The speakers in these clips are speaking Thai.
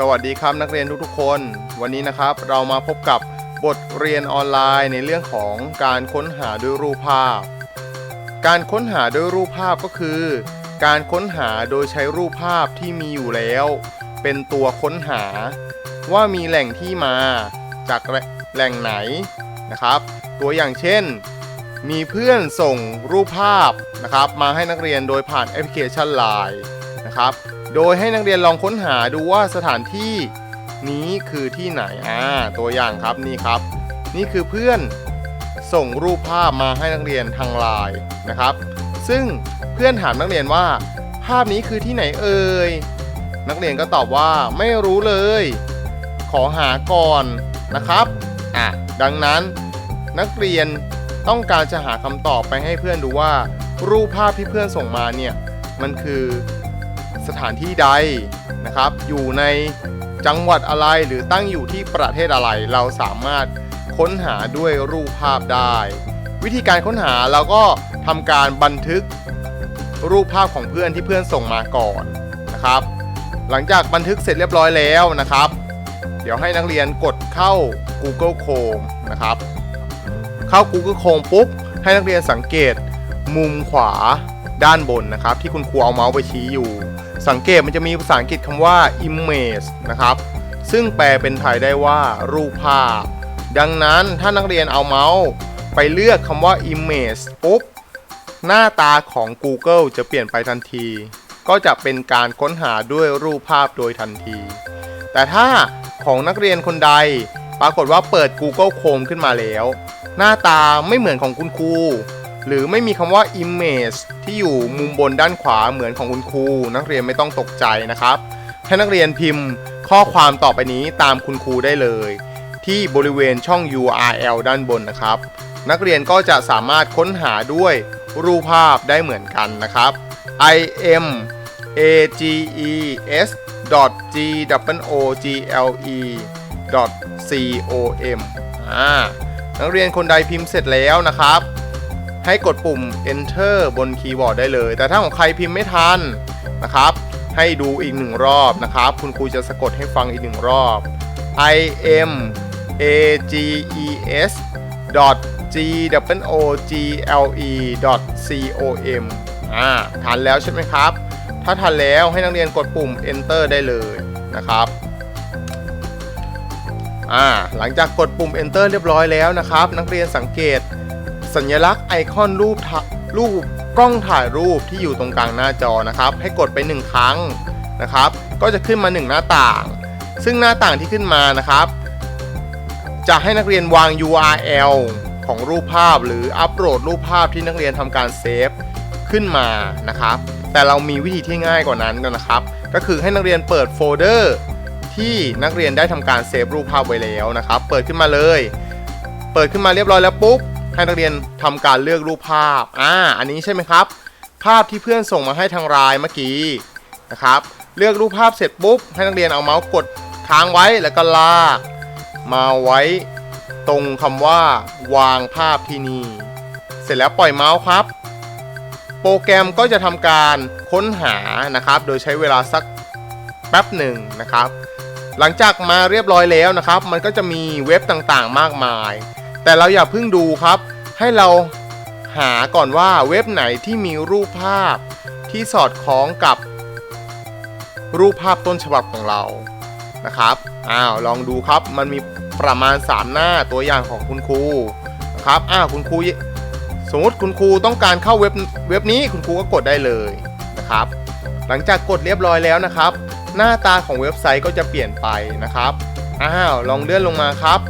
สวัสดีครับนักเรียนทุกๆคน วันนี้นะครับเรามาพบกับบทเรียนออนไลน์ในเรื่องของการค้นหาด้วยรูปภาพ การค้นหาด้วยรูปภาพก็คือ การค้นหาโดยใช้รูปภาพที่มีอยู่แล้ว เป็นตัวค้นหา ว่ามีแหล่งที่มาจากแหล่งไหนนะครับ ตัวอย่างเช่น มีเพื่อนส่งรูปภาพนะครับ มาให้นักเรียนโดยผ่านแอปพลิเคชัน Line นะครับ โดยให้นักเรียนลองค้นหาดูว่าสถานที่นี้คือที่ไหนอ่าตัวอย่างครับนี่ครับ นี่คือเพื่อนส่งรูปภาพมาให้นักเรียนทางไลน์นะครับ ซึ่งเพื่อนถามนักเรียนว่า ภาพนี้คือที่ไหนเอ่ยนักเรียนก็ตอบว่าไม่รู้เลย ขอหาก่อนนะครับอะดังนั้นนักเรียนต้องการจะหาคำตอบไปให้เพื่อนดูว่า รูปภาพที่เพื่อนส่งมาเนี่ยมันคือ สถานที่ใดนะครับ อยู่ในจังหวัดอะไรหรือตั้งอยู่ที่ประเทศอะไร เราสามารถค้นหาด้วยรูปภาพได้ วิธีการค้นหาเราก็ทำการบันทึกรูปภาพของเพื่อนที่เพื่อนส่งมาก่อนนะครับ หลังจากบันทึกเสร็จเรียบร้อยแล้วนะครับ เดี๋ยวให้นักเรียนกดเข้า Google Chrome นะครับ เข้า Google Chrome ปุ๊บให้นักเรียนสังเกตมุมขวาด้านบนนะครับ ที่คุณครูเอาเมาส์ไปชี้อยู่ สังเกตมันจะมีภาษาอังกฤษคำว่า image นะครับ ซึ่งแปลเป็นไทยได้ว่ารูปภาพ ดังนั้นถ้านักเรียนเอาเมาส์ไปเลือกคำว่า image ปุ๊บ หน้าตาของ Google จะเปลี่ยนไปทันที ก็จะเป็นการค้นหาด้วยรูปภาพโดยทันที แต่ถ้าของนักเรียนคนใดปรากฏว่าเปิด Google Chrome ขึ้นมาแล้ว หน้าตาไม่เหมือนของคุณครู หรือไม่มีคำว่า image ที่อยู่มุมบนด้านขวาเหมือนของคุณครู นักเรียนไม่ต้องตกใจนะครับให้นักเรียนพิมพ์ข้อความต่อไปนี้ตามคุณครูได้เลย ที่บริเวณช่อง URL ด้านบนนะครับ นักเรียนก็จะสามารถค้นหาด้วยรูปภาพได้เหมือนกันนะครับ i m a g e s g o g l e c o m อ่านักเรียนคนใดพิมพ์เสร็จแล้วนะครับ ให้กดปุ่ม enter บนคีย์บอร์ดได้เลย แต่ถ้าของใครพิมพ์ไม่ทันนะครับ ให้ดูอีกหนึ่งรอบนะครับ คุณครูจะสะกดให้ฟังอีกหนึ่งรอบ i m a g e s g o g l e c o m อ่าทันแล้วใช่ไหมครับ ถ้าทันแล้วให้นักเรียนกดปุ่ม enter ได้เลยนะครับอ่าหลังจากกดปุ่ม enter เรียบร้อยแล้วนะครับ นักเรียนสังเกต สัญลักษณ์ไอคอนรูปรูปกล้องถ่ายรูปที่อยู่ตรงกลางหน้าจอนะครับ ให้กดไป 1 ครั้งนะครับ ก็จะขึ้นมา 1 หน้าต่าง ซึ่งหน้าต่างที่ขึ้นมานะครับ จะให้นักเรียนวาง URL ของรูปภาพ หรืออัปโหลดรูปภาพที่นักเรียนทำการเซฟขึ้นมานะครับ แต่เรามีวิธีที่ง่ายกว่านั้นนะครับ ก็คือให้นักเรียนเปิดโฟลเดอร์ที่นักเรียนได้ทำการเซฟรูปภาพไว้แล้วนะครับ เปิดขึ้นมาเลย เปิดขึ้นมาเรียบร้อยแล้วปุ๊บ ให้นักเรียนทำการเลือกรูปภาพ อ่า อันนี้ใช่ไหมครับ ภาพที่เพื่อนส่งมาให้ทางไลน์เมื่อกี้นะครับ เลือกรูปภาพเสร็จปุ๊บ ให้นักเรียนเอาเมาส์กดค้างไว้แล้วก็ลาก มาไว้ตรงคำว่าวางภาพที่นี่ เสร็จแล้วปล่อยเมาส์ครับ โปรแกรมก็จะทำการค้นหานะครับ โดยใช้เวลาสักแป๊บหนึ่งนะครับ หลังจากมาเรียบร้อยแล้วนะครับ มันก็จะมีเว็บต่างๆ มากมาย แต่เราอย่าเพิ่งดูครับ ให้เราหาก่อนว่าเว็บไหนที่มีรูปภาพที่สอดคล้องกับ รูปภาพต้นฉบับของเรานะครับอ้าวลองดูครับมันมีประมาณ 3 หน้าตัวอย่างของคุณครูนะครับอ้าวคุณครูสมมติคุณครูต้องการเข้าเว็บเว็บนี้คุณครูก็กดได้เลยนะครับ หลังจากกดเรียบร้อยแล้วนะครับ หน้าตาของเว็บไซต์ก็จะเปลี่ยนไปนะครับอ้าวลองเลื่อนลงมาครับ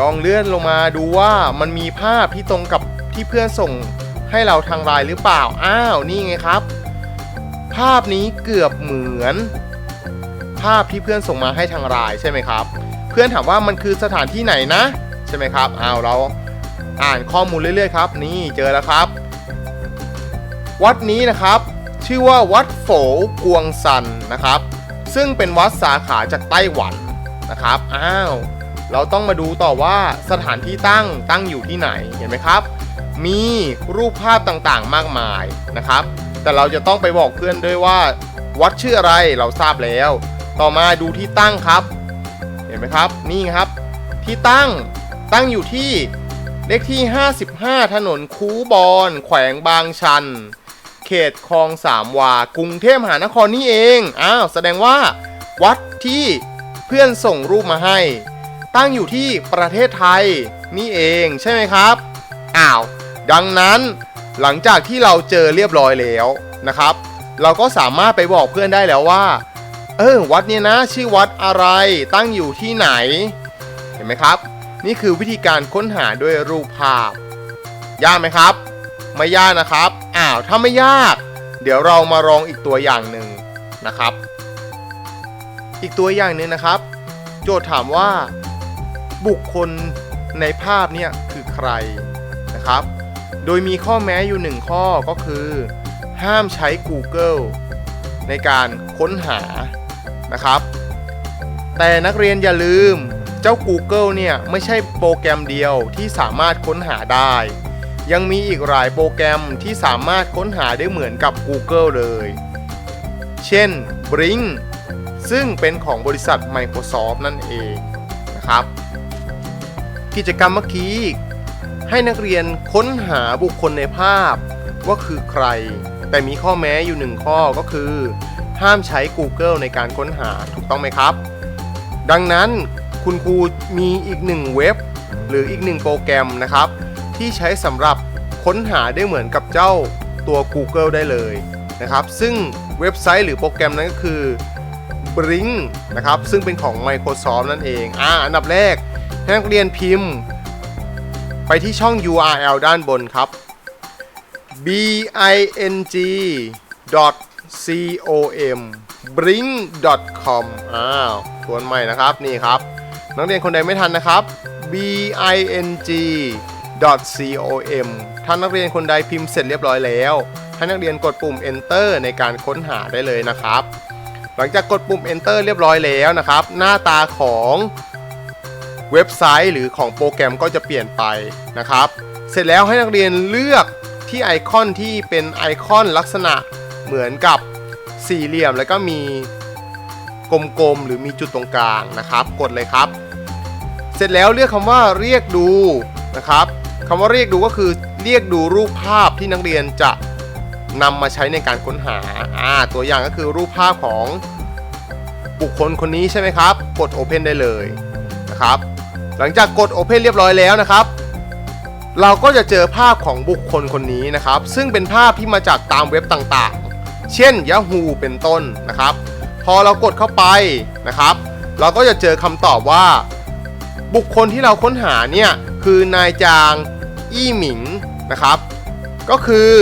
ลองเลื่อนลงมาดูว่ามันมีภาพที่ตรงกับที่เพื่อนส่งให้เราทางไลน์หรือเปล่า อ้าวนี่ไงครับ ภาพนี้เกือบเหมือน ภาพที่เพื่อนส่งมาให้ทางไลน์ใช่ไหมครับ เพื่อนถามว่ามันคือสถานที่ไหนนะ ใช่ไหมครับอ้าวเราอ่านข้อมูลเรื่อยๆครับ นี่เจอแล้วครับ วัดนี้นะครับ ชื่อว่าวัดโฝกวงซันนะครับ ซึ่งเป็นวัดสาขาจากไต้หวันนะครับ อ้าว เราต้องมาดูต่อว่าสถานที่ตั้งตั้งอยู่ที่ไหนเห็นไหมครับ มีรูปภาพต่างๆมากมายนะครับ แต่เราจะต้องไปบอกเพื่อนด้วยว่า วัดชื่ออะไรเราทราบแล้ว ต่อมาดูที่ตั้งครับ เห็นไหมครับนี่ครับ ที่ตั้งตั้งอยู่ที่เลขที่ 55 ถนนคูบอน แขวงบางชัน เขตคลองสามวา กรุงเทพมหานครนี่เอง อ้าว แสดงว่า วัดที่เพื่อนส่งรูปมาให้ ตั้งอยู่ที่ประเทศไทยนี่เองใช่ไหมครับอ้าวดังนั้นหลังจากที่เราเจอเรียบร้อยแล้วนะครับ เราก็สามารถไปบอกเพื่อนได้แล้วว่า เออวัดเนี้ยนะ ชื่อวัดอะไรตั้งอยู่ที่ไหน เห็นไหมครับ นี่คือวิธีการค้นหาด้วยรูปภาพ ยากไหมครับ ไม่ยากนะครับอ้าวถ้าไม่ยาก เดี๋ยวเรามาลองอีกตัวอย่างหนึ่งนะครับ อีกตัวอย่างหนึ่งนะครับ โจทย์ถามว่า บุคคลในภาพเนี่ยคือใครนะครับ โดยมีข้อแม้อยู่หนึ่งข้อก็คือ ห้ามใช้ Google ในการค้นหานะครับ แต่นักเรียนอย่าลืมเจ้า Google เนี่ยไม่ใช่โปรแกรมเดียวที่สามารถค้นหาได้ ยังมีอีกหลายโปรแกรมที่สามารถค้นหาได้เหมือนกับ Google เลย เช่น Bing ซึ่งเป็นของบริษัท Microsoft นั่นเองนะครับ กิจกรรมเมื่อกี้ ให้นักเรียนค้นหาบุคคลในภาพว่าคือใคร แต่มีข้อแม้อยู่หนึ่งข้อก็คือ ห้ามใช้ Google ในการค้นหาถูกต้องไหมครับ ดังนั้นคุณครูมีอีกหนึ่งเว็บ หรืออีกหนึ่งโปรแกรมนะครับ ที่ใช้สำหรับค้นหาได้เหมือนกับเจ้าตัว Google ได้เลยนะครับ ซึ่งเว็บไซต์หรือโปรแกรมนั้นก็คือ Bring นะครับ ซึ่งเป็นของ Microsoft นั่นเอง อ่า อันดับแรก ให้นักเรียนพิมพ์ ไปที่ช่อง URL ด้านบนครับ bing.com bring.com อ้าวทวนใหม่นะครับ นี่ครับ นักเรียนคนใดไม่ทันนะครับ bing.com ถ้านักเรียนคนใดพิมพ์เสร็จเรียบร้อยแล้ว ให้นักเรียนกดปุ่ม enter ในการค้นหาได้เลยนะครับ หลังจากกดปุ่ม enter เรียบร้อยแล้วนะครับ หน้าตาของ เว็บไซต์หรือของโปรแกรมก็จะเปลี่ยนไปนะครับ เสร็จแล้วให้นักเรียนเลือกที่ไอคอนที่เป็นไอคอนลักษณะเหมือนกับสี่เหลี่ยมแล้วก็มีกลมๆหรือมีจุดตรงกลางนะครับ กดเลยครับ เสร็จแล้วเลือกคำว่าเรียกดูนะครับคำว่าเรียกดูก็คือเรียกดูรูปภาพที่นักเรียนจะนำมาใช้ในการค้นหาอ่าตัวอย่างก็คือรูปภาพของบุคคลคนนี้ใช่ไหมครับ กด Open ได้เลยนะครับ หลังจากกด Open เรียบร้อยแล้วนะครับ เราก็จะเจอภาพของบุคคลคนนี้นะครับ ซึ่งเป็นภาพที่มาจากตามเว็บต่างๆ เช่น Yahoo เป็นต้นนะครับ พอเรากดเข้าไปนะครับ เราก็จะเจอคำตอบว่า บุคคลที่เราค้นหาเนี่ยคือนายจางอี้หมิงนะครับ ก็คือ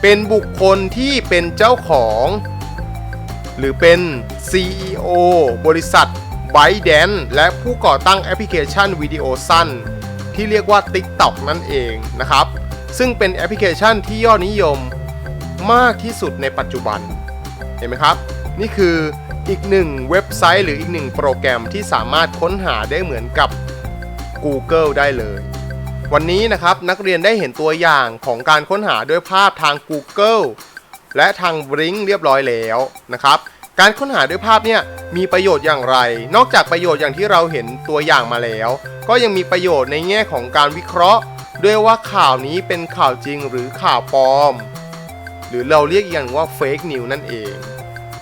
เป็นบุคคลที่เป็นเจ้าของ หรือเป็น CEO บริษัท b y d a n และผู้ก่อตั้งแอปพลิเคชันวิดีโอสั้น ที่เรียกว่า TikTok นั่นเองนะครับ ซึ่งเป็นแอปพลิเคชันที่ยอดนิยมมากที่สุดในปัจจุบัน เห็นไหมครับ นี่คืออีกหนึ่งเว็บไซต์หรืออีกหนึ่งโปรแกรมที่สามารถค้นหาได้เหมือนกับ Google ได้เลย วันนี้นะครับนักเรียนได้เห็นตัวอย่างของการค้นหาด้วยภาพทาง Google และทาง Bing เรียบร้อยแล้วนะครับ การค้นหาด้วยภาพเนี่ยมีประโยชน์อย่างไร นอกจากประโยชน์อย่างที่เราเห็นตัวอย่างมาแล้ว ก็ยังมีประโยชน์ในแง่ของการวิเคราะห์ ด้วยว่าข่าวนี้เป็นข่าวจริงหรือข่าวปลอม หรือเราเรียกอย่างว่า Fake News นั่นเอง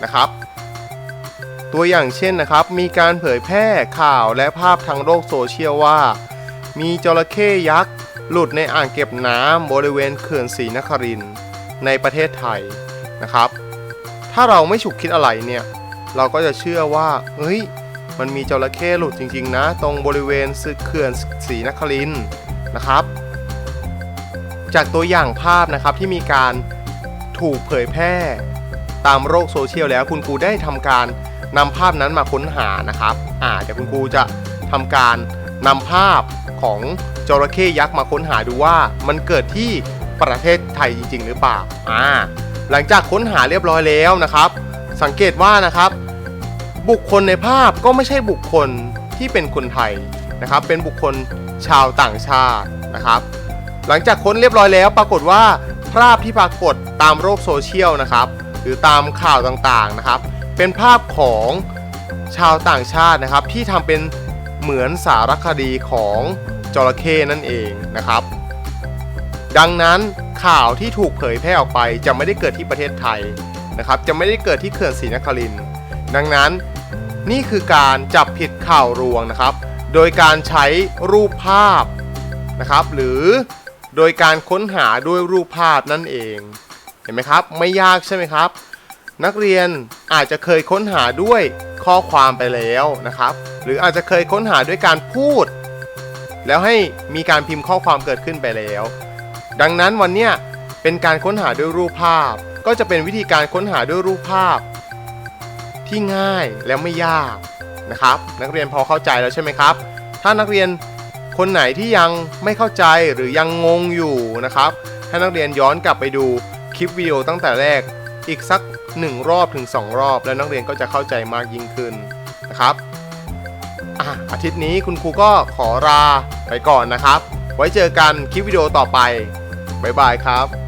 นะครับตัวอย่างเช่นนะครับ มีการเผยแพร่ข่าวและภาพทางโลกโซเชียลว่า มีจระเข้ยักษ์ หลุดในอ่างเก็บน้ำบริเวณเขื่อนศรีนครินในประเทศไทยนะครับ ถ้าเราไม่ฉุกคิดอะไรเนี่ย เราก็จะเชื่อว่าเฮ้ย มันมีจระเข้หลุดจริง ๆ นะ ตรงบริเวณซึเขื่อนศรีนครินนะครับ จากตัวอย่างภาพนะครับที่มีการถูกเผยแพร่ ตามโลกโซเชียลแล้วคุณครูได้ทำการนำภาพนั้นมาค้นหานะครับ อ่าเดี๋ยวคุณครูจะทำการนำภาพของจระเข้ยักษ์มาค้นหาดูว่ามันเกิดที่ประเทศไทยจริง ๆ หรือเปล่า อ่า หลังจากค้นหาเรียบร้อยแล้วนะครับ สังเกตว่านะครับ บุคคลในภาพก็ไม่ใช่บุคคลที่เป็นคนไทยนะครับ เป็นบุคคลชาวต่างชาตินะครับ หลังจากค้นเรียบร้อยแล้ว ปรากฏว่าภาพที่ปรากฏตามโลกโซเชียลนะครับ หรือตามข่าวต่างๆนะครับ เป็นภาพของชาวต่างชาตินะครับ ที่ทำเป็นเหมือนสารคดีของจระเข้นั่นเองนะครับ ดังนั้นข่าวที่ถูกเผยแพร่ออกไปจะไม่ได้เกิดที่ประเทศไทยนะครับ จะไม่ได้เกิดที่เขื่อนศรีนครินดังนั้นนี่คือการจับผิดข่าวรวงนะครับ โดยการใช้รูปภาพนะครับ หรือโดยการค้นหาด้วยรูปภาพนั่นเอง เห็นไหมครับ ไม่ยากใช่ไหมครับ นักเรียนอาจจะเคยค้นหาด้วยข้อความไปแล้วนะครับ หรืออาจจะเคยค้นหาด้วยการพูด แล้วให้มีการพิมพ์ข้อความเกิดขึ้นไปแล้ว ดังนั้นวันเนี้ยเป็นการค้นหาด้วยรูปภาพ ก็จะเป็นวิธีการค้นหาด้วยรูปภาพ ที่ง่ายและไม่ยากนะครับ นักเรียนพอเข้าใจแล้วใช่ไหมครับ ถ้านักเรียนคนไหนที่ยังไม่เข้าใจหรือยังงงอยู่นะครับให้นักเรียนย้อนกลับไปดูคลิปวิดีโอตั้งแต่แรกอีกสัก 1 รอบถึง 2 รอบ แล้วนักเรียนก็จะเข้าใจมากยิ่งขึ้นนะครับอะอาทิตย์นี้คุณครูก็ขอลาไปก่อนนะครับ ไว้เจอกันคลิปวิดีโอต่อไป บ๊ายบายครับ